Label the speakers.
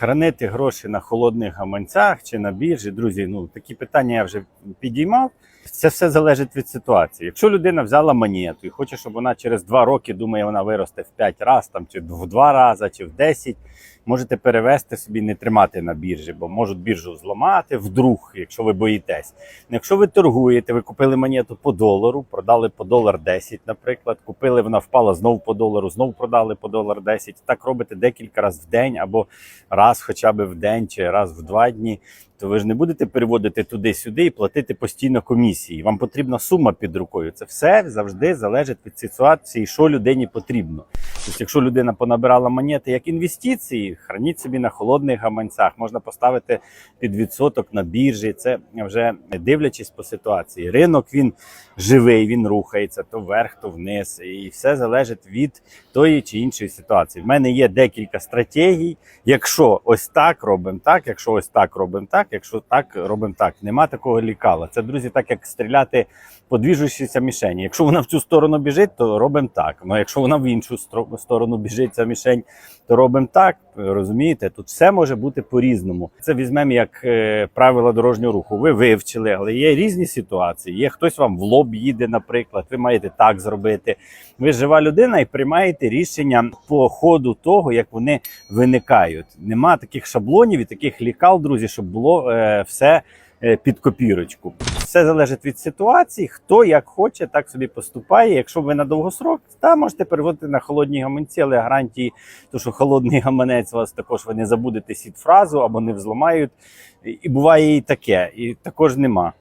Speaker 1: хранити гроші на холодних гаманцях чи на біржі, друзі, ну такі питання я вже підіймав. Це все залежить від ситуації. Якщо людина взяла монету і хоче, щоб вона через два роки думає, вона виросте в 5 разів, там чи в 2 рази, чи в 10, можете перевести собі, не тримати на біржі, бо можуть біржу зламати вдруг, якщо ви боїтесь. Якщо ви торгуєте, ви купили монету по долару, продали по долар 10, наприклад, купили, вона впала знову по долару, знову продали по долар 10. Так робите декілька разів в день або раз хоча б в день чи раз в два дні. То ви ж не будете переводити туди-сюди і платити постійно комісії. Вам потрібна сума під рукою. Це все завжди залежить від ситуації, що людині потрібно. Тобто, якщо людина понабирала монети як інвестиції, храніть собі на холодних гаманцях, можна поставити під відсоток на біржі. Це вже дивлячись по ситуації. Ринок він живий, він рухається то вверх, то вниз, і все залежить від тої чи іншої ситуації. В мене є декілька стратегій. Якщо ось так робимо так, якщо ось так робимо так, якщо так робимо так. Нема такого лікала. Це друзі, так як стріляти по двіжущійся мішені. Якщо вона в цю сторону біжить, то робимо так. Ну якщо вона в іншу сторону біжить ця мішень, то робимо так. Розумієте, тут все може бути по-різному. Це візьмемо як е, правила дорожнього руху. Ви вивчили, але є різні ситуації. Є хтось вам в лоб їде, наприклад. Ви маєте так зробити. Ви жива людина і приймаєте рішення по ходу того, як вони виникають. Нема таких шаблонів і таких лікал, друзі, щоб було е, все е, під копірочку. Все залежить від ситуації. Хто як хоче, так собі поступає. Якщо ви на довгосрок, та можете переводити на холодні гаманці, але гарантії, то що холодний гаманець вас також ви не забудете сід фразу або не взламають. І буває і таке, і також нема.